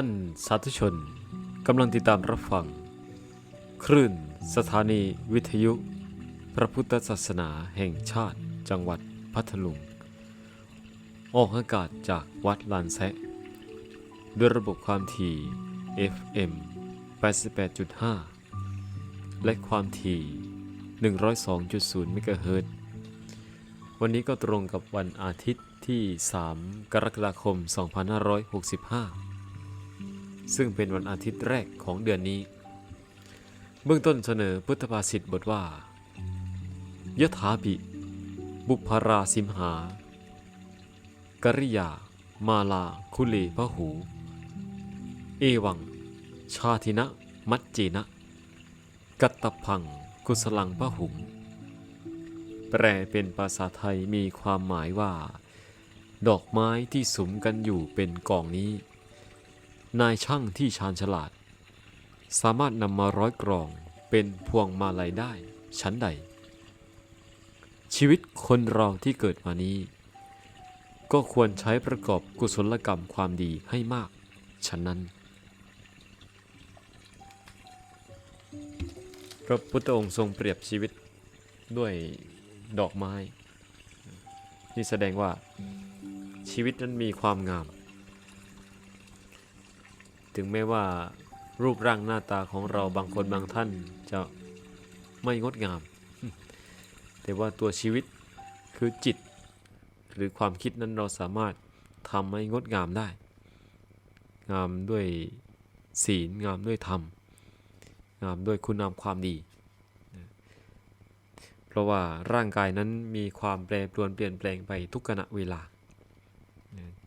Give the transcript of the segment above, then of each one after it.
ท่านสาธุชนกำลังติดตามรับฟัง คลื่นสถานีวิทยุ พระพุทธศาสนาแห่งชาติจังหวัดพัทลุง ออกอากาศจากวัดลานแซะด้วยระบบความถี่ FM 88.5 และความถี่ 102.0 เมกะเฮิรตซ์วันนี้ก็ตรงกับวันอาทิตย์ที่ 3 กรกฎาคม 2565 ซึ่งเป็นวันอาทิตย์แรกของเดือนนี้ เบื้องต้นเสนอพุทธภาษิตบทว่ายถาปิบุพราสิมหา กริยา มาลา คุเลพหู เอวัง ชาทินะ มัจเจนะ กัตตพัง กุสลังพหุง แปลเป็นภาษาไทยมีความหมายว่า ดอกไม้ที่สมกันอยู่เป็นกองนี้ นายช่างที่ชาญฉลาด สามารถนำมาร้อยกรองเป็นพวงมาลัยได้ชั้นใด ชีวิตคนเราที่เกิดมานี้ ก็ควรใช้ประกอบกุศลกรรมความดีให้มากฉะนั้น พระพุทธองค์ทรงเปรียบชีวิตด้วยดอกไม้ นี่แสดงว่าชีวิตนั้นมีความงาม ถึงแม้ว่า รูปร่างหน้าตาของเราบางคนบางท่านจะไม่งดงาม แต่ว่าตัวชีวิตคือจิต หรือความคิดนั้นเราสามารถทำให้งดงามได้ งามด้วยศีล งามด้วยธรรม งามด้วยคุณงามความดี เพราะว่าร่างกายนั้นมีความแปรปรวนเปลี่ยนแปลงไปทุกขณะเวลา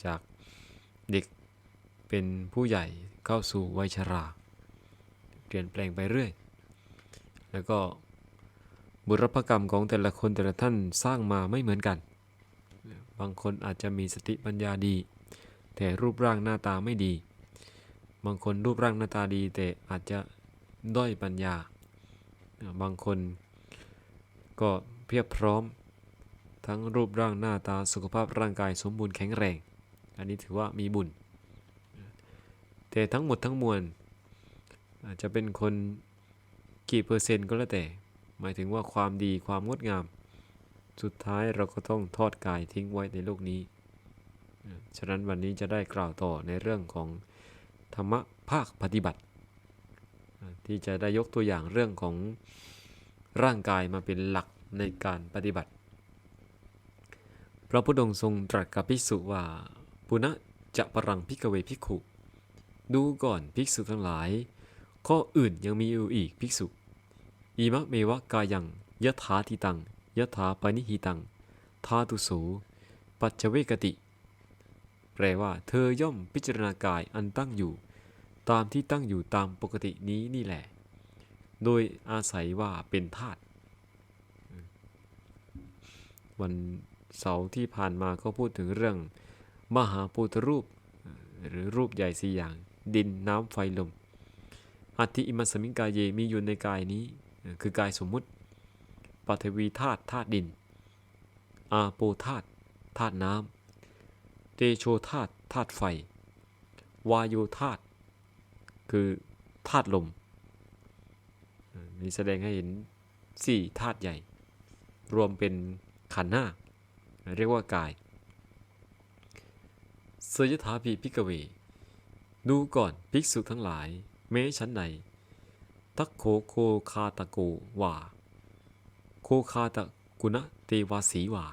จากเด็ก เป็นผู้ใหญ่เข้าสู่วัยชรา เปลี่ยนแปลงไปเรื่อย แล้วก็บุรพกรรมของแต่ละคนแต่ละท่านสร้างมาไม่เหมือนกัน บางคนอาจจะมีสติปัญญาดี แต่รูปร่างหน้าตาไม่ดี บางคนรูปร่างหน้าตาดี แต่อาจจะด้อยปัญญา บางคนก็เพียบพร้อม ทั้งรูปร่างหน้าตาสุขภาพร่างกายสมบูรณ์แข็งแรง อันนี้ถือว่ามีบุญ แต่ทั้งหมดทั้งมวล อาจจะเป็นคนกี่เปอร์เซ็นต์ก็แล้วแต่ หมายถึงว่าความดีความงดงาม สุดท้ายเราก็ต้องทอดกายทิ้งไว้ในโลกนี้ ฉะนั้นวันนี้จะได้กล่าวต่อในเรื่องของธรรมะภาคปฏิบัติ ที่จะได้ยกตัวอย่างเรื่องของร่างกายมาเป็นหลักในการปฏิบัติ พระพุทธองค์ทรงตรัสกับภิกษุว่า ปุณะจะปรังพิกเวภิกขุ ดูก่อนภิกษุทั้งหลาย ข้ออื่นยังมีอยู่อีกภิกษุอิมะเมวะกายังยะถาทิตังยะถาปนิหิตังทาตุสูปัจเจเวกติ แปลว่า เธอย่อมพิจารณากายอันตั้งอยู่ ตามที่ตั้งอยู่ตามปกตินี้นี่แหละ โดยอาศัยว่าเป็นธาตุวันเสาร์ที่ผ่านมาก็พูดถึงเรื่อง มหาปุตรูป หรือรูปใหญ่สี่อย่าง ดินน้ำไฟลมอัติอิมัสมิงกายเยมีอยู่ในกายนี้ คือกายสมมุติปัทวีธาตุธาตุดิน อาโปธาตุธาตุน้ำเตโชธาตุธาตุไฟ วายโยธาตุคือธาตุลมนี่แสดงให้เห็นสี่ธาตุใหญ่ รวมเป็นขันธ์ห้าเรียกว่ากายเสยถาพีพิกเว ดูก่อนภิกษุทั้งหลายแม้ชั้นใดทักโคโคคาตะโกว่าโคคาตะกุณะเตวาสีว่า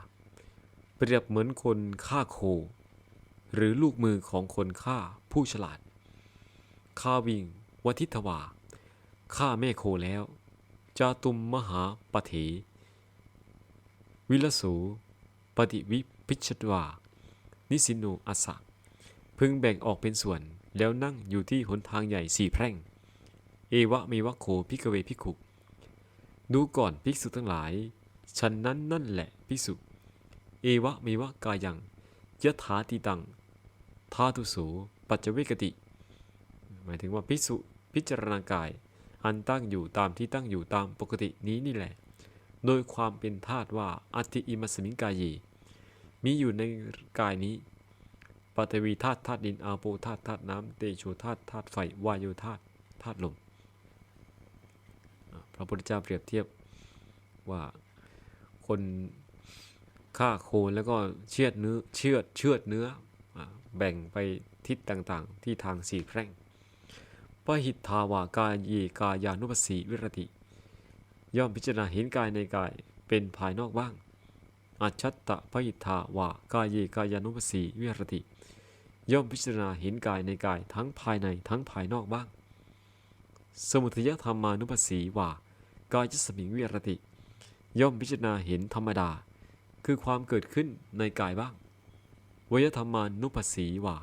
เปรียบเหมือนคนฆ่าโค หรือลูกมือของคนฆ่าผู้ฉลาดฆ่าวิงวัทิทวาฆ่าแม่โคแล้วจาตุมมหาปเถวิลสูปฏิวิพิชตวา นิสิโนอัสสะพึงแบ่งออกเป็นส่วน แล้วนั่งอยู่ที่หนทางใหญ่สี่แพร่ง เอวะเมวะโคพิกเวพิกุดูก่อนภิกษุทั้งหลาย ฉันนั้นนั่นแหละภิกษุ เอวะเมวะกายังยะถาติตังทาตุสูปัจเจเวกติ หมายถึงว่าภิกษุพิจารณากาย อันตั้งอยู่ตามที่ตั้งอยู่ตามปกตินี้นี่แหละ โดยความเป็นธาตุว่าอัติอิมัสมิงกายเยมีอยู่ในกายนี้ ปปฐวีธาตุธาตุดินอาโปธาตุธาตุน้ำเตโชธาตุธาตุไฟวายุธาตุธาตุลมอ่าพระพุทธเจ้าเปรียบเทียบว่าคนฆ่าโคแล้วก็เชือดเนื้อเชือดเชือดเนื้อแบ่งไปทิศต่างๆ ที่ทางสี่แพร่งปหิทธาวากายเยกายานุปัสสีวิรติ ย่อมพิจารณาเห็นกายในกายเป็นภายนอกบ้าง อัจฉัตตะพิทาวากายเยกายานุปสีวิรติ ย่อมพิจารณาเห็นกายในกายทั้งภายในทั้งภายนอกบ้าง สมุทยธรรมานุปสีว่ากายจะสมิงวิรติ ย่อมพิจารณาเห็นธรรมดา คือความเกิดขึ้นในกายบ้างวยธรรมานุปสีว่า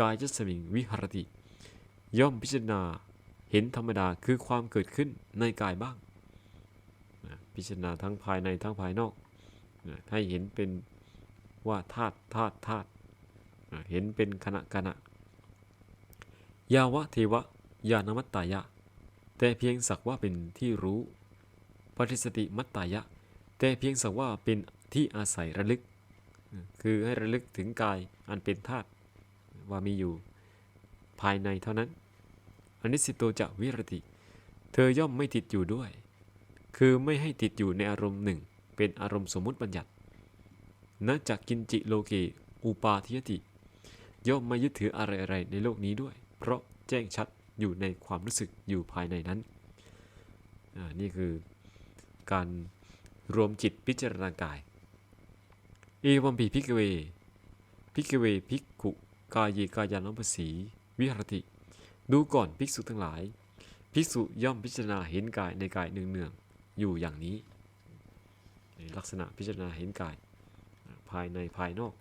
กายจะสมิงวิหรติ ย่อมพิจารณาเห็นธรรมดาคือความเกิดขึ้นในกายบ้าง พิจารณาทั้งภายในทั้งภายนอก ให้เห็นเป็นว่าธาตุธาตุธาตุเห็นเป็นขณะขณะยาวะเทวะยานมัตตายะ แต่เพียงสักว่าเป็นที่รู้ปฏิสติมัตตายะ แต่เพียงสักว่าเป็นที่อาศัยระลึก คือให้ระลึกถึงกายอันเป็นธาตุว่ามีอยู่ภายในเท่านั้นอนิสิโตจะวิรติ เธอย่อมไม่ติดอยู่ด้วย คือไม่ให้ติดอยู่ในอารมณ์หนึ่ง เป็นอารมณ์สมมุติบัญญัตินจากกินจิโลเกอุปาทิยติ ย่อมไม่ยึดถืออะไรอะไรในโลกนี้ด้วย เพราะแจ้งชัดอยู่ในความรู้สึกอยู่ภายในนั้นอ่านี่คือการรวมจิตพิจารณากาย เอวัมปีพิกเว พิกเวพิกขุกายเยกายานุปสีวิหรติ ดูก่อนภิกษุทั้งหลาย ภิกษุย่อมพิจารณาเห็นกายในกายเนืองๆอยู่อย่างนี้ ลักษณะพิจารณาเห็นกายภายในภายนอก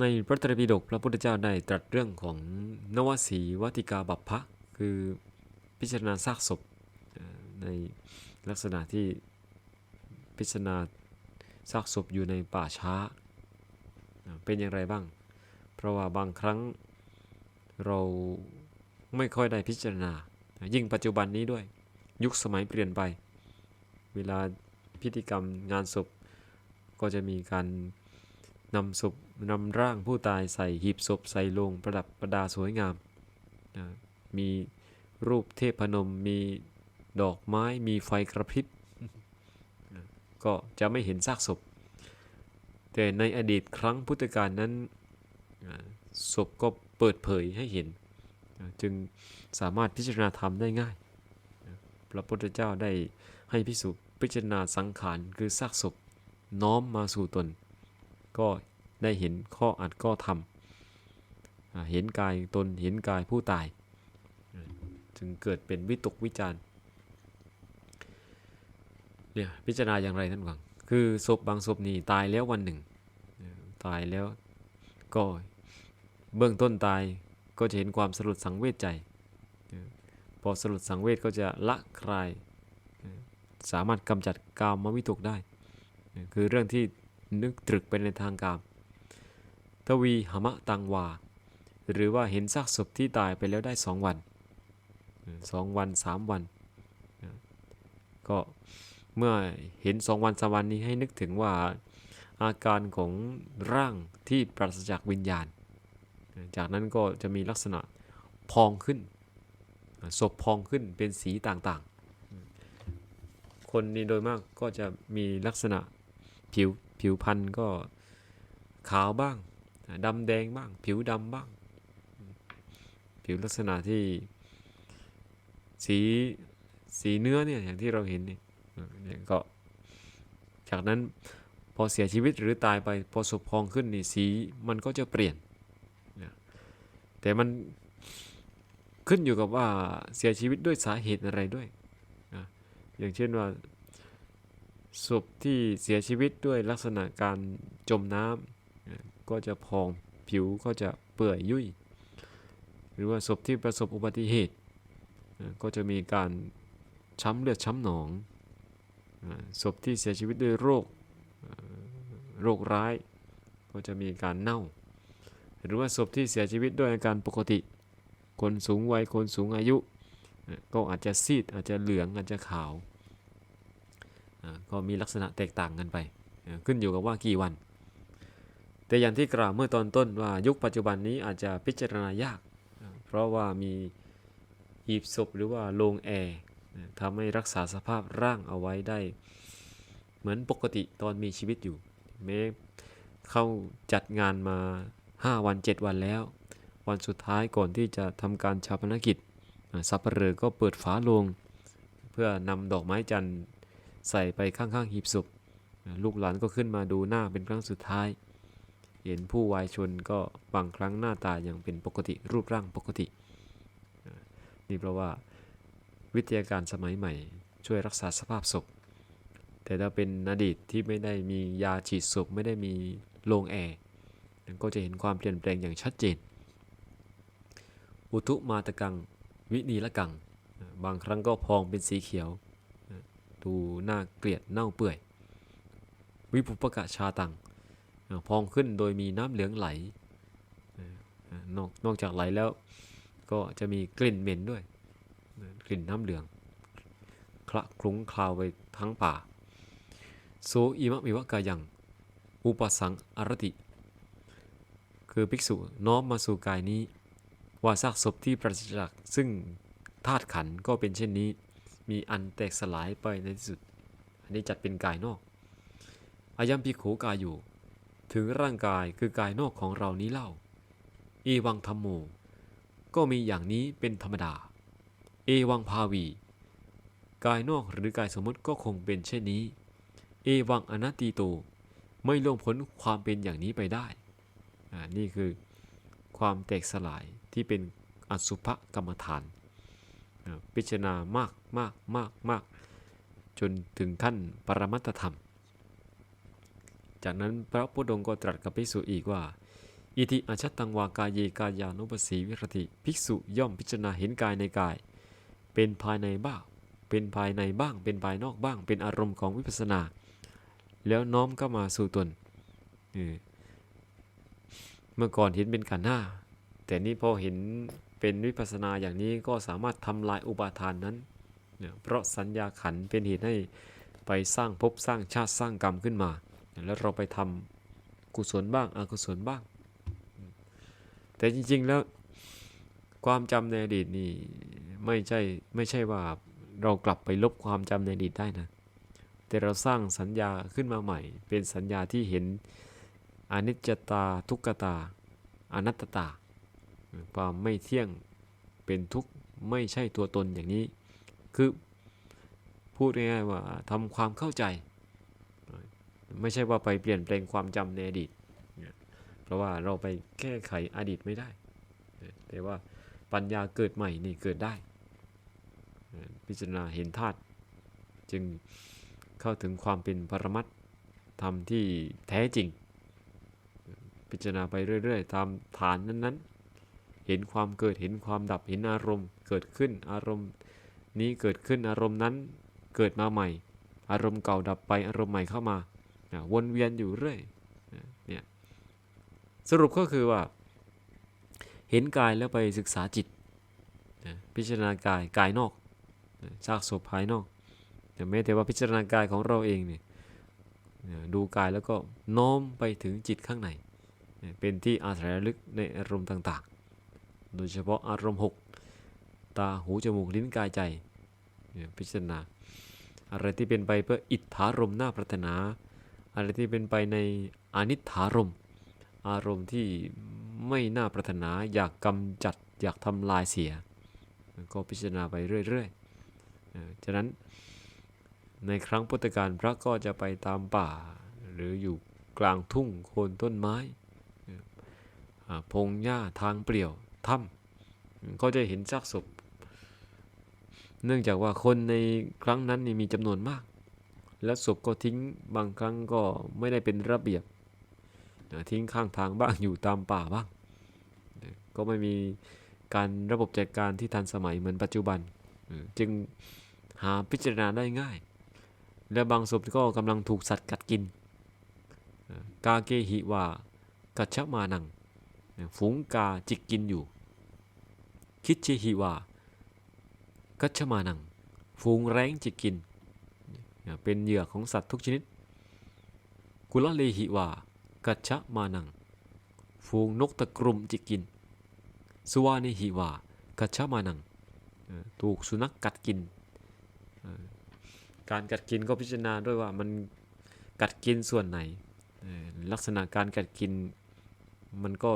ในพระตรปิฎกพระพุทธเจ้าได้ตรัสเรื่องของนวสีวัติกาบัพพะคือพิจารณาซากศพในลักษณะที่พิจารณาซากศพอยู่ในป่าช้า เป็นอย่างไรบ้าง เพราะว่าบางครั้งเราไม่ค่อยได้พิจารณา ยิ่งปัจจุบันนี้ด้วย ยุคสมัยเปลี่ยนไป เวลาพิธีกรรมงานศพ ก็จะมีการนำศพนำร่างผู้ตายใส่หีบศพใส่โลงประดับประดาสวยงามอ่ามีรูปเทพนมมีดอกไม้มีไฟกระพริบก็จะไม่เห็นซากศพ แต่ในอดีตครั้งพุทธกาลนั้นศพก็เปิดเผยให้เห็น จึงสามารถพิจารณาธรรมได้ง่าย พระพุทธเจ้าได้ให้พิสุ พิจารณาสังขารคือซากศพน้อมมาสู่ตน ก็ได้เห็นข้ออัดข้อธรรมอ่าเห็นกายตนเห็นกายผู้ตาย จึงเกิดเป็นวิตกวิจารเนี่ยพิจารณาอย่างไรท่านฟัง คือศพบางศพนี่ตายแล้ววันหนึ่ง ตายแล้วก็เบื้องต้นตายก็จะเห็นความสลดสังเวชใจ พอสลดสังเวชก็จะละคลาย สามารถกำจัดกามวิตกได้ คือเรื่องที่นึกตรึกไปในทางกาม ทวีหมะตังวา หรือว่าเห็นซากศพที่ตายไปแล้วได้สองวันสองวันสามวัน ก็เมื่อเห็นสองวันสามวันนี้ให้นึกถึงว่าอาการของร่างที่ปราศจากวิญญาณ จากนั้นก็จะมีลักษณะพองขึ้น ศพพองขึ้นเป็นสีต่างๆ คนนี้โดยมากก็จะมีลักษณะผิวผิวพรรณก็ขาวบ้างดำแดงบ้าง ผิวดำบ้าง ผิวลักษณะที่สีสีเนื้อเนี่ยอย่างที่เราเห็นเนี่ยก็จากนั้นพอเสียชีวิตหรือตายไปพอศพพองขึ้นนี่สีมันก็จะเปลี่ยนนะแต่มันขึ้นอยู่กับว่าเสียชีวิตด้วยสาเหตุอะไรด้วย อย่างเช่นว่าศพที่เสียชีวิตด้วยลักษณะการจมน้ำก็จะพองผิวก็จะเปื่อยยุ่ย หรือว่าศพที่ประสบอุบัติเหตุ ก็จะมีการช้ำเลือดช้ำหนองศพที่เสียชีวิตด้วยโรคโรคร้าย ก็จะมีการเน่า หรือว่าศพที่เสียชีวิตด้วยอาการปกติ คนสูงวัยคนสูงอายุ ก็อาจจะซีดอาจจะเหลืองอาจจะขาว ก็มีลักษณะแตกต่างกันไป ขึ้นอยู่กับว่ากี่วัน แต่อย่างที่กล่าวเมื่อตอนต้นว่ายุคปัจจุบันนี้อาจจะพิจารณายาก เพราะว่ามีหีบศพหรือว่าโรงแอร์ทำให้รักษาสภาพร่างเอาไว้ได้ เหมือนปกติตอนมีชีวิตอยู่ แม้เข้าจัดงานมา 5 วัน 7 วันแล้ว วันสุดท้ายก่อนที่จะทำการชาปนกิจสับเปลอก็เปิดฝาโลง เพื่อนำดอกไม้จันทร์ ใส่ไปข้างๆหีบศพลูกหลานก็ขึ้นมาดูหน้าเป็นครั้งสุดท้าย เห็นผู้วายชนก็บางครั้งหน้าตายังเป็นปกติรูปร่างปกติ นี่เพราะว่าวิทยาการสมัยใหม่ช่วยรักษาสภาพศพ แต่ถ้าเป็นอดีตที่ไม่ได้มียาฉีดศพไม่ได้มีโรงแอร์ก็จะเห็นความเปลี่ยนแปลงอย่างชัดเจน อุทุมาตะกัง วินีละกัง บางครั้งก็พองเป็นสีเขียว ดูน่าเกลียดเน่าเปื่อย วิปุปกะชาตัง พองขึ้นโดยมีน้ำเหลืองไหล นอกนอกจากไหลแล้วก็จะมีกลิ่นเหม็นด้วย กลิ่นน้ำเหลืองคละคลุ้งคลาวไปทั้งป่า โซอิมะมิวะกายัง อุปสังอรติ คือภิกษุน้อมมาสู่กายนี้ ว่าซากศพที่ปราศจากซึ่งธาตุขันก็เป็นเช่นนี้ มีอันแตกสลายไปในที่สุด อันนี้จัดเป็นกายนอกอายัมพิโขกายอยู่ ถึงร่างกายคือกายนอกของเรานี้เล่า เอวังธรรมโม ก็มีอย่างนี้เป็นธรรมดา เอวังภาวี กายนอกหรือกายสมมติก็คงเป็นเช่นนี้ เอวังอนัตติโต ไม่ล่วงพ้นความเป็นอย่างนี้ไปได้อ่านี่คือความแตกสลายที่เป็นอสุภกรรมฐาน พิจารณามากมากมากมากจนถึงขั้นปรมัตธรรม จากนั้นพระพุทธองค์ก็ตรัสกับภิกษุอีกว่า อิติอาชัตตังวากายเยกายานุปสีวิรติภิกษุย่อมพิจารณาเห็นกายในกาย เป็นภายในบ้าง เป็นภายในบ้าง เป็นภายนอกบ้าง เป็นอารมณ์ของวิปัสสนา แล้วน้อมเข้ามาสู่ตนเมื่อก่อนเห็นเป็นขันหน้า แต่นี่พอเห็น เป็นวิปัสนาอย่างนี้ก็สามารถทำลายอุปาทานนั้นเนี่ยเพราะสัญญาขันเป็นเหตุให้ไปสร้างภพสร้างชาติสร้างกรรมขึ้นมา แล้วเราไปทำกุศลบ้างอกุศลบ้าง แต่จริง ๆแล้วความจำในอดีตนี่ไม่ใช่ไม่ใช่ว่าเรากลับไปลบความจำในอดีตได้นะแต่เราสร้างสัญญาขึ้นมาใหม่ เป็นสัญญาที่เห็นอนิจจตาทุกขตา อนัตตา ความไม่เที่ยงเป็นทุกข์ไม่ใช่ตัวตนอย่างนี้ คือพูดง่ายๆว่าทำความเข้าใจ ไม่ใช่ว่าไปเปลี่ยนแปลงความจำในอดีต เพราะว่าเราไปแก้ไขอดีตไม่ได้ แต่ว่าปัญญาเกิดใหม่นี่เกิดได้ พิจารณาเห็นธาตุจึงเข้าถึงความเป็นปรมัตธรรมที่แท้จริง พิจารณาไปเรื่อย ๆ ตามฐานนั้น ๆ เห็นความเกิดเห็นความดับเห็นอารมณ์ เกิดขึ้นอารมณ์ นี้เกิดขึ้นอารมณ์นั้นเกิดมาใหม่ อารมณ์เก่าดับไปอารมณ์ใหม่เข้ามาวนเวียนอยู่เรื่อยเนี่ยสรุปก็คือว่า เห็นกายแล้วไปศึกษาจิตพิจารณากายกายนอกซากศพภายนอก แต่แม้แต่ว่าพิจารณากายของเราเองเนี่ยดูกายแล้วก็โน้มไปถึงจิตข้างใน เป็นที่อาศัยลึกในอารมณ์ต่างๆ โดยเฉพาะอารมณ์หกตาหูจมูกลิ้นกายใจ พิจารณา อะไรที่เป็นไปเพื่ออิทธารมณ์น่าปรารถนา อะไรที่เป็นไปในอนิถารมณ์อารมณ์ที่ไม่น่าปรารถนาอยากกำจัดอยากทำลายเสีย ก็พิจารณาไปเรื่อยๆเอ่อฉะนั้นในครั้งพุทธกาลพระก็จะไปตามป่า หรืออยู่กลางทุ่งโคนต้นไม้พงหญ้าทางเปลี่ยว ถ้ำก็จะเห็นซากศพ เนื่องจากว่าคนในครั้งนั้นนี่มีจำนวนมาก และศพก็ทิ้งบางครั้งก็ไม่ได้เป็นระเบียบทิ้งข้างทางบ้างอยู่ตามป่าบ้าง ก็ไม่มีการระบบจัดการที่ทันสมัยเหมือนปัจจุบัน จึงหาพิจารณาได้ง่าย และบางศพก็กำลังถูกสัตว์กัดกิน กาเกหิวากัจฉมานัง ฝูงกาจิกกินอยู่ คิดเชหิวา กัจฉมานัง ฝูงแร้งจิกกิน เป็นเหยื่อของสัตว์ทุกชนิด กุลเลหิวา กัจฉมานัง ฝูงนกตะกรุมจิกกิน สุวานิหิวา กัชฌามานัง ถูกสุนัขกัดกิน การกัดกินก็พิจารณาด้วยว่ามันกัดกินส่วนไหน ลักษณะการกัดกินมันก็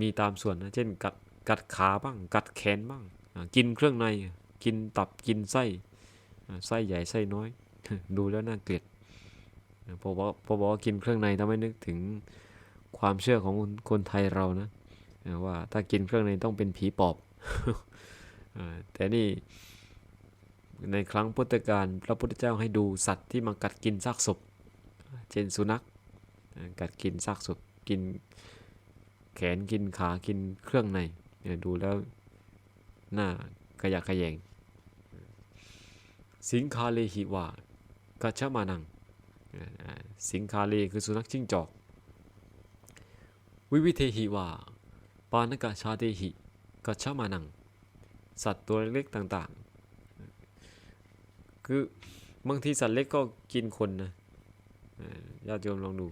มีตามส่วนนะเช่นกัดกัดขาบ้าง กัดแขนบ้าง กินเครื่องใน กินตับกินไส้ไส้ใหญ่ไส้น้อย ดูแล้วน่าเกลียดพอบอกพอบอกกินเครื่องในทำให้นึกถึงความเชื่อของคนไทยเรานะว่าถ้ากินเครื่องในต้องเป็นผีปอบแต่นี่ในครั้งพุทธกาลพระพุทธเจ้าให้ดูสัตว์ที่มากัดกินซากศพ เช่นสุนัข กัดกินซากศพกิน แขนกินขากินเครื่องในเนี่ยดูแล้วหน่ากระยะขยง สิงคาเลหิวากัจฉมานัง สิงคาเลคือสุนัขจิ้งจอก วิวิเทหิวาปานกะชาเตหิกัจฉมานัง สัตว์ตัวเล็กๆต่างๆ คือบางทีสัตว์เล็กก็กินคนนะญาติโยมลองดู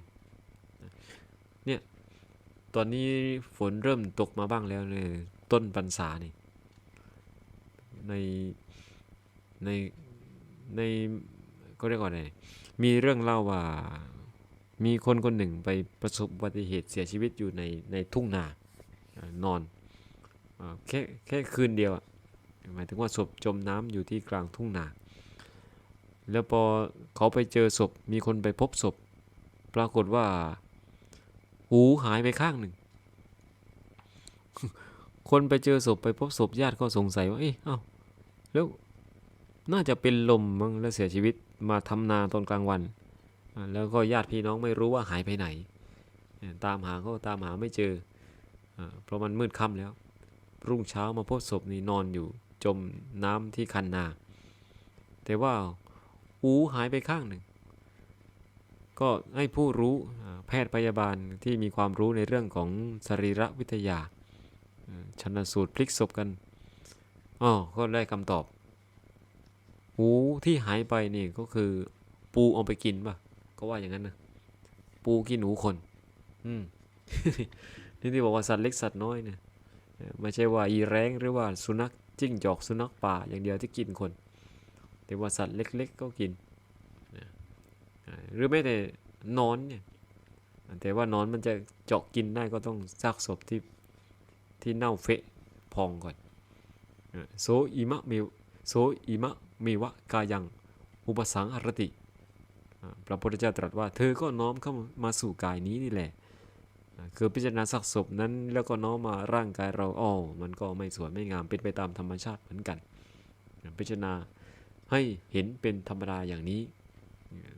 ตอนนี้ฝนเริ่มตกมาบ้างแล้วเนี่ยต้นปันษานี่ ในในในก็เรียกว่าไงมีเรื่องเล่าว่ามีคนคนหนึ่งไปประสบอุบัติเหตุเสียชีวิตอยู่ในในทุ่งนานอนอแค่แค่คืนเดียวหมายถึงว่าศพจมน้ำอยู่ที่กลางทุ่งนา แล้วพอเขาไปเจอศพมีคนไปพบศพ ปรากฏว่า หูหายไปข้างหนึ่ง คนไปเจอศพไปพบศพญาติก็สงสัยว่า เอ๊ะเอ้าแล้วน่าจะเป็นลมมั้งแล้วเสียชีวิตมาทำนาตอนกลางวัน แล้วก็ญาติพี่น้องไม่รู้ว่าหายไปไหน ตามหาก็ตามหาไม่เจออเพราะมันมืดค่ำแล้ว รุ่งเช้ามาพบศพนี่นอนอยู่จมน้ำที่คันนา แต่ว่าหูหายไปข้างหนึ่ง ก็ให้ผู้รู้แพทย์พยาบาลที่มีความรู้ในเรื่องของสรีรวิทยาชันสูตรพลิกศพกันอ๋อก็ได้คำตอบ หูที่หายไปนี่ก็คือปูเอาไปกินป่ะ ก็ว่าอย่างนั้นนะ ปูกินหนูคน อืมนี่ที่บอกว่าสัตว์เล็กสัตว์น้อยเนี่ยไม่ใช่ว่าอีแร้งหรือว่าสุนัขจิ้งจอกสุนัขป่าอย่างเดียวที่กินคน แต่ว่าสัตว์เล็ก ๆ ก็กิน หรือไม่แต่นอนเนี่ยแต่ว่านอนมันจะเจาะกินได้ก็ต้องซากศพที่ที่เน่าเฟะพองก่อนโซอิมะเมวโสอิมะมีวะกายังอุปสังหรติพระพุทธเจ้าตรัสว่า เธอก็น้อมเข้ามาสู่กายนี้นี่แหละคือพิจารณาสักศพนั้นแล้วก็น้อมมาร่างกายเราอ้อมันก็ไม่สวยไม่งามเป็นไปตามธรรมชาติเหมือนกัน พิจารณาให้เห็นเป็นธรรมดาอย่างนี้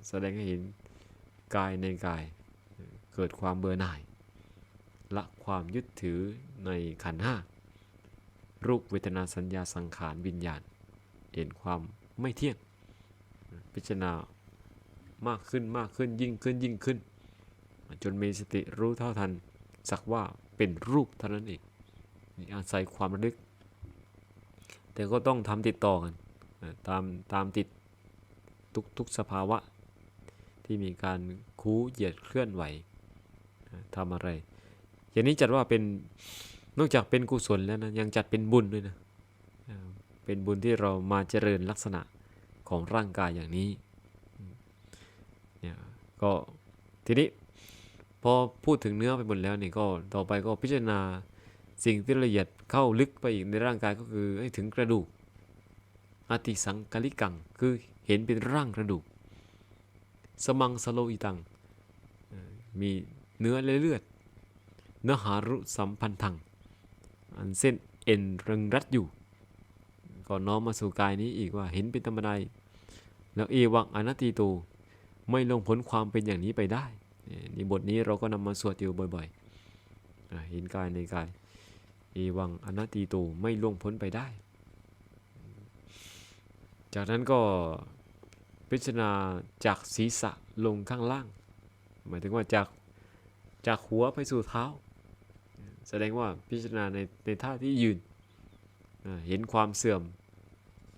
แสดงให้เห็นกายในกายเกิดความเบื่อหน่าย ละความยึดถือในขันห้ารูปเวทนาสัญญาสังขารวิญญาณ เห็นความไม่เที่ยง พิจารณามากขึ้นมากขึ้นยิ่งขึ้นยิ่งขึ้น จนมีสติรู้เท่าทัน สักว่าเป็นรูปเท่านั้นเองนี่อาศัยความระลึก แต่ก็ต้องทำติดต่อกันตามตามติด ทุกทุกสภาวะ ที่มีการคูเหยียดเคลื่อนไหวทำอะไร อย่างนี้จัดว่าเป็นนอกจากเป็นกุศลแล้วนะยังจัดเป็นบุญด้วยนะเป็นบุญที่เรามาเจริญลักษณะของร่างกายอย่างนี้เนี่ยก็ทีนี้พอพูดถึงเนื้อไปหมดแล้วนี่ก็ต่อไปก็พิจารณาสิ่งที่ละเอียดเข้าลึกไปอีกในร่างกายก็คือถึงกระดูก อติสังกลิกัง คือเห็นเป็นร่างกระดูก สมังสโลอิตัง มีเนื้อและเลือด เนื้อหารุสัมพันธัง อันเส้นเอ็นรึงรัดอยู่ ก็น้อมมาสู่กายนี้อีกว่าเห็นเป็นธรรมดาแล้วเอวังอนัตติโตไม่ลงพ้นความเป็นอย่างนี้ไปได้เนี่บทนี้เราก็นำมาสวดอยู่บ่อยๆเห็นกายในกายเอวังอนัตติโตไม่ล่วงพ้นไปได้ จากนั้นก็พิจารณาจากศีรษะลงข้างล่าง หมายถึงว่าจากจากหัวไปสู่เท้า แสดงว่าพิจารณาในในท่าที่ยืน เห็นความเสื่อม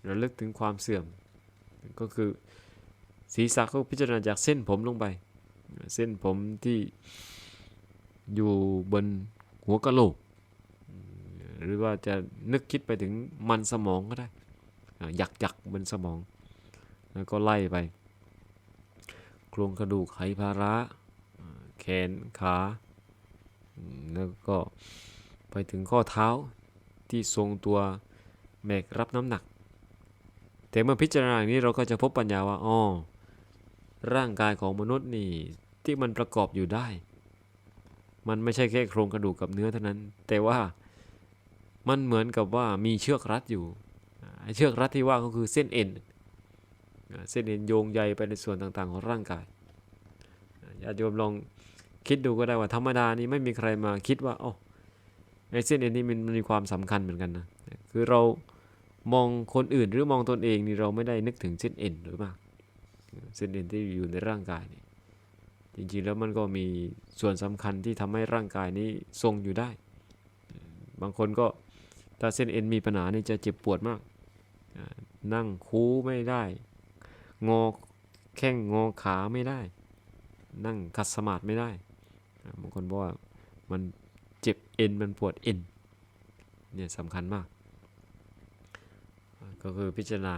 ระลึกถึงความเสื่อม ก็คือศีรษะก็พิจารณาจากเส้นผมลงไป เส้นผมที่อยู่บนหัวกะโหลก หรือว่าจะนึกคิดไปถึงมันสมองก็ได้ หยักหยักบนสมอง แล้วก็ไล่ไป โครงกระดูกไหภาระอ่าแขนขาแล้วก็ไปถึงข้อเท้าที่ทรงตัวแบกรับน้ำหนัก แต่เมื่อพิจารณาอย่างนี้เราก็จะพบปัญญาว่าอ๋อร่างกายของมนุษย์นี่ที่มันประกอบอยู่ได้ มันไม่ใช่แค่โครงกระดูกกับเนื้อเท่านั้น แต่ว่ามันเหมือนกับว่ามีเชือกรัดอยู่ เชือกรัดที่ว่าก็คือเส้นเอ็นเส้นเอ็นโยงใยไปในส่วนต่างๆของร่างกายอ่าญาติโยมลองคิดดูก็ได้ว่าธรรมดานี้ไม่มีใครมาคิดว่าอ๋อไอเส้นเอ็นนี่มันมีความสำคัญเหมือนกันนะคือเรามองคนอื่นหรือมองตนเองนี่เราไม่ได้นึกถึงเส้นเอ็นหรือเปล่าเส้นเอ็นที่อยู่ในร่างกายนี่จริงๆแล้วมันก็มีส่วนสำคัญที่ทำให้ร่างกายนี้ทรงอยู่ได้ บางคนก็ถ้าเส้นเอ็นมีปัญหานี่จะเจ็บปวดมาก นั่งคูไม่ได้ งอแข้งงอขาไม่ได้ นั่งขัดสมาธิไม่ได้บางคนบอกว่ามันเจ็บเอ็นมันปวดเอ็นเนี่ยสำคัญมาก ก็คือพิจารณา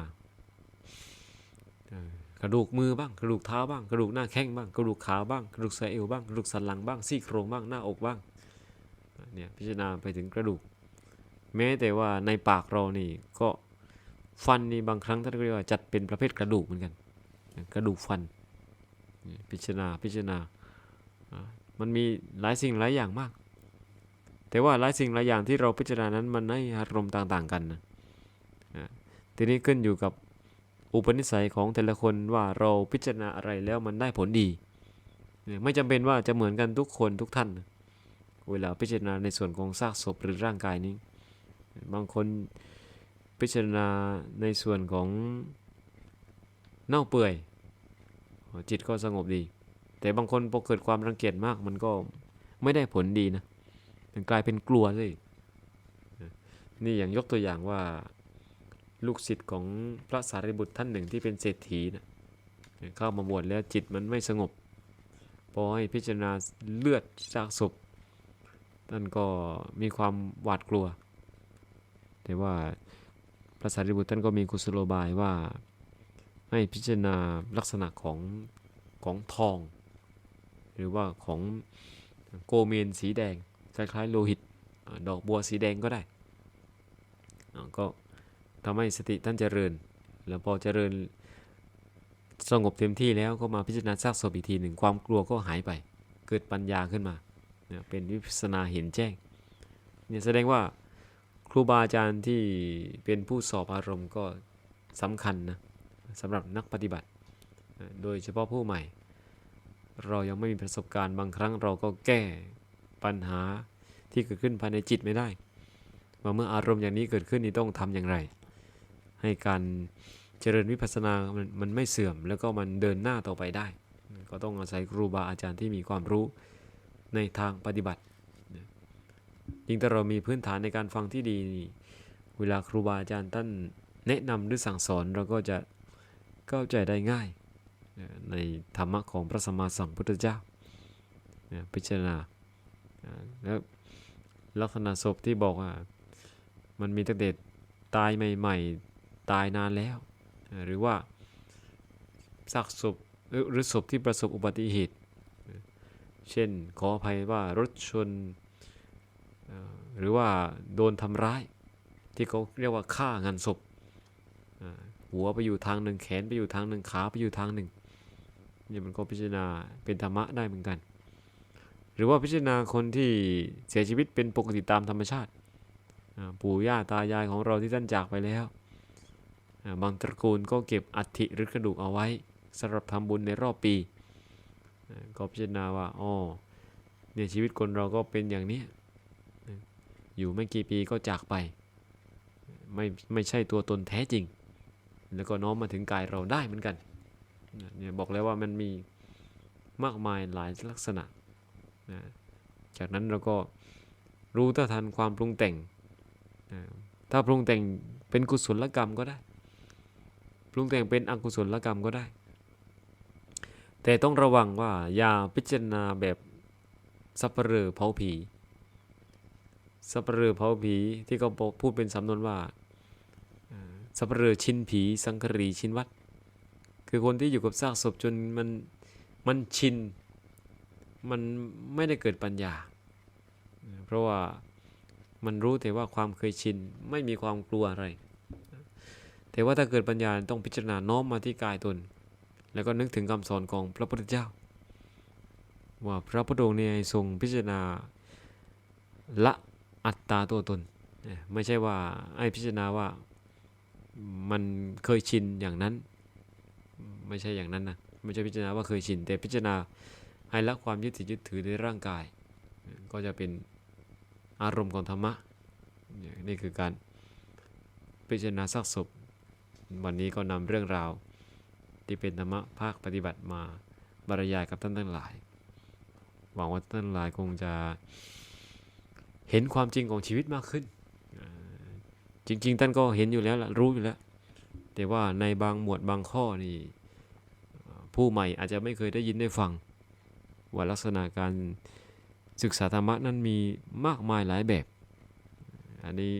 กระดูกมือบ้างกระดูกเท้าบ้างกระดูกหน้าแข้งบ้างกระดูกขาบ้างกระดูกสะเอวบ้างกระดูกสันหลังบ้างซี่โครงบ้างหน้าอกบ้างเนี่ยพิจารณาไปถึงกระดูก แม้แต่ว่าในปากเรานี่ก็ ฟันนี่บางครั้งท่านก็เรียกว่าจัดเป็นประเภทกระดูกเหมือนกัน กระดูกฟัน พิจารณาพิจารณา มันมีหลายสิ่งหลายอย่างมาก แต่ว่าหลายสิ่งหลายอย่างที่เราพิจารณานั้นมันให้อารมณ์ต่างๆกันนะทีนี้ขึ้นอยู่กับอุปนิสัยของแต่ละคนว่าเราพิจารณาอะไรแล้วมันได้ผลดี ไม่จำเป็นว่าจะเหมือนกันทุกคนทุกท่าน เวลาพิจารณาในส่วนของซากศพหรือร่างกายนี้ บางคน พิจารณาในส่วนของเน่าเปื่อย จิตก็สงบดี แต่บางคนพอเกิดความรังเกียจมากมันก็ไม่ได้ผลดีนะมันกลายเป็นกลัวเลยนี่อย่างยกตัวอย่างว่าลูกศิษย์ของพระสารีบุตรท่านหนึ่งที่เป็นเศรษฐีนะเข้ามาบวชแล้วจิตมันไม่สงบ พอให้พิจารณาเลือดจากศพท่านก็มีความหวาดกลัว แต่ว่า ระสารีบุตรท่านก็มีกุศโลบายว่าให้พิจารณาลักษณะของของทอง หรือว่าของโกเมนสีแดง คล้ายๆโลหิตดอกบัวสีแดงก็ได้ ก็ทำให้สติท่านเจริญ แล้วพอเจริญสงบเต็มที่แล้วก็มาพิจารณาซากศพอีกทีหนึ่งความกลัวก็หายไป เกิดปัญญาขึ้นมา เป็นวิปัสนาเห็นแจ้งเนี่ยแสดงว่า รูบาอาจารย์ที่เป็นผู้สอบอารมณ์ก็สำคัญนะสำหรับนักปฏิบัติ โดยเฉพาะผู้ใหม่ เรายังไม่มีประสบการณ์บางครั้งเราก็แก้ปัญหาที่เกิดขึ้นภายในจิตไม่ได้ว่าเมื่ออารมณ์อย่างนี้เกิดขึ้นนี่ต้องทำอย่างไร ให้การเจริญวิปัสสนามนมันไม่เสื่อม แล้วก็มันเดินหน้าต่อไปได้ ก็ต้องอาศัยครูบาอาจารย์ที่มีความรู้ในทางปฏิบัติ ยิ่งถ้าเรามีพื้นฐานในการฟังที่ดี เวลาครูบาอาจารย์ท่านแนะนำหรือสั่งสอนเราก็จะเข้าใจได้ง่าย ในธรรมะของพระสัมมาสัมพุทธเจ้านะพิจารณาแล้วลักษณะศพที่บอกว่ามันมีตั้งแต่ตายใหม่ๆ ตายนานแล้ว หรือว่าซากศพหรือศพที่ประสบอุบัติเหตุ เช่นขออภัยว่ารถชน หรือว่าโดนทำร้าย ที่เขาเรียกว่าฆ่างานศพหัวไปอยู่ทางหนึ่งแขนไปอยู่ทางหนึ่งขาไปอยู่ทางหนึ่งเนี่ยมันก็พิจารณาเป็นธรรมะได้เหมือนกัน หรือว่าพิจารณาคนที่เสียชีวิตเป็นปกติตามธรรมชาติปู่ย่าตายายของเราที่ท่านจากไปแล้วบางตระกูลก็เก็บอัฐิหรือกระดูกเอาไว้สำหรับทำบุญในรอบปีก็พิจารณาว่าอ๋อเนี่ยชีวิตคนเราก็เป็นอย่างนี้ อยู่ไม่กี่ปีก็จากไปไม่ไม่ใช่ตัวตนแท้จริง แล้วก็น้อมมาถึงกายเราได้เหมือนกันเนี่ยบอกแล้วว่ามันมีมากมายหลายลักษณะนะจากนั้นเราก็รู้ท่าทันความปรุงแต่งนะถ้าปรุงแต่งเป็นกุศลกรรมก็ได้ ปรุงแต่งเป็นอกุศลกรรมก็ได้ แต่ต้องระวังว่าอย่าพิจารณาแบบสับเปลือเผาผี สับเปลือเผาผีที่เขาพูดเป็นสำนวนว่าสับเปลือชินผีสังกรีชินวัด คือคนที่อยู่กับซากศพจนมันมันชิน มันไม่ได้เกิดปัญญา เพราะว่ามันรู้แต่ว่าความเคยชินไม่มีความกลัวอะไร แต่ว่าถ้าเกิดปัญญาต้องพิจารณาน้อมมาที่กายตน แล้วก็นึกถึงคำสอนของพระพุทธเจ้า ว่าพระพุทธองค์เนี่ยทรงพิจารณาละ อัตตาตัวตน ไม่ใช่ว่าให้พิจารณาว่ามันเคยชินอย่างนั้น ไม่ใช่อย่างนั้นนะไม่ใช่พิจารณาว่าเคยชิน แต่พิจารณาให้ละความยึดถือยึดถือในร่างกาย ก็จะเป็นอารมณ์ของธรรมะนี่คือการพิจารณาซากศพวันนี้ก็นำเรื่องราวที่เป็นธรรมะภาคปฏิบัติมาบรรยายกับท่านทั้งหลาย หวังว่าท่านทั้งหลายคงจะ เห็นความจริงของชีวิตมากขึ้น จริง ๆ ท่านก็เห็นอยู่แล้วล่ะรู้อยู่แล้ว แต่ว่าในบางหมวดบางข้อนี่ผู้ใหม่อาจจะไม่เคยได้ยินได้ฟัง ว่าลักษณะการศึกษาธรรมะนั้นมีมากมายหลายแบบ อันนี้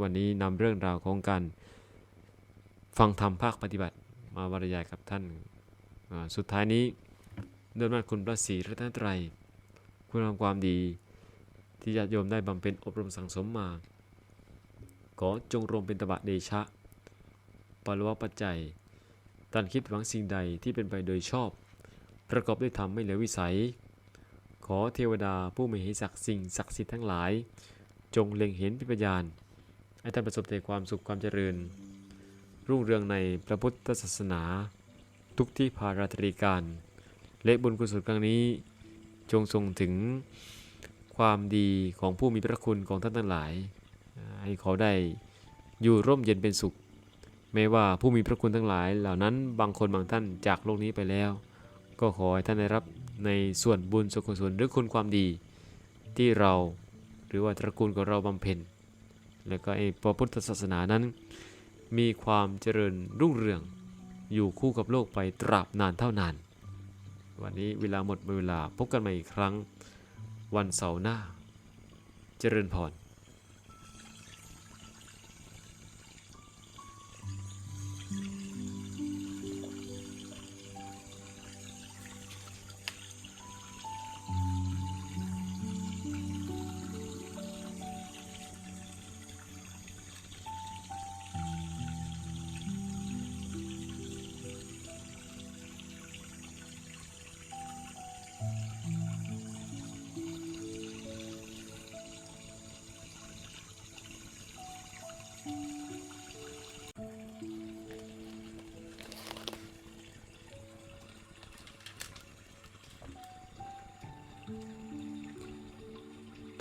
วันนี้นำเรื่องราวของการฟังธรรมภาคปฏิบัติมาบรรยายกับท่าน สุดท้ายนี้ด้วยอำนาคุณพระศรีรัตนตรัย คุณงามความดี ที่ญาติโยมได้บำเพ็ญอบรมสั่งสมมา ขอจงรวมเป็นตบะเดชะปรวปัจจัยตันคิดหวังสิ่งใดที่เป็นไปโดยชอบ ประกอบด้วยธรรมไม่เหลือวิสัย ขอเทวดาผู้มีศักดิ์สิ่งศักดิ์สิทธิ์ทั้งหลาย จงเล็งเห็นพิพยานให้ท่านประสบแต่ความสุขความเจริญ รุ่งเรืองในพระพุทธศาสนา ทุกที่ภาราตรีการ และบุญกุศลครั้งนี้ จงส่งถึง ความดีของผู้มีพระคุณของท่านทั้งหลาย ให้เขาได้อยู่ร่มเย็นเป็นสุข แม้ว่าผู้มีพระคุณทั้งหลาย เหล่านั้นบางคนบางท่านจากโลกนี้ไปแล้ว ก็ขอให้ท่านได้รับในส่วนบุญสุขส่วนหรือคุณความดีที่เราหรือว่าตระกูลของเราบำเพ็ญ แล้วก็ไอ้พระพุทธศาสนานั้น มีความเจริญรุ่งเรืองอยู่คู่กับโลกไปตราบนานเท่านานวันนี้เวลาหมดเวลาพบกันใหม่อีกครั้ง วันเสาร์หน้า เจริญพร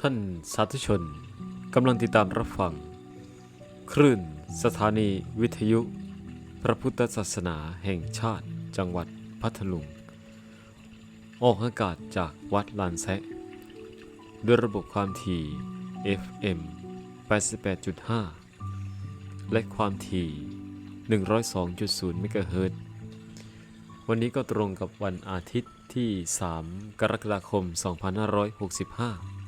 ท่านสาธุชนกำลังติดตามรับฟัง คลื่นสถานีวิทยุ พระพุทธศาสนาแห่งชาติจังหวัดพัทลุง ออกอากาศจากวัดลานแซะ ด้วยระบบความถี่ FM 88.5 และความถี่ 102.0 เมกะเฮิรตซ์วันนี้ก็ตรงกับวันอาทิตย์ที่ 3 กรกฎาคม 2565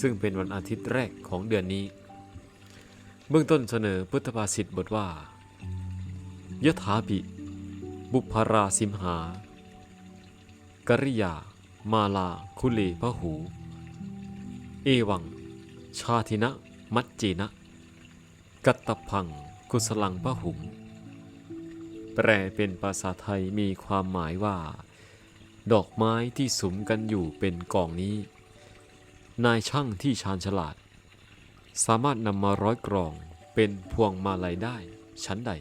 ซึ่งเป็นวันอาทิตย์แรกของเดือนนี้ เบื้องต้นเสนอพุทธภาษิตบทว่ายถาปิบุพราสิมหา กริยา มาลา คุเลพหู เอวัง ชาทินะ มัจจีนะ กัตตพัง กุสลังพหุง แปลเป็นภาษาไทยมีความหมายว่า ดอกไม้ที่สุมกันอยู่เป็นกองนี้ นายช่างที่ชาญฉลาด สามารถนำมาร้อยกรองเป็นพวงมาลัยได้ชั้นใด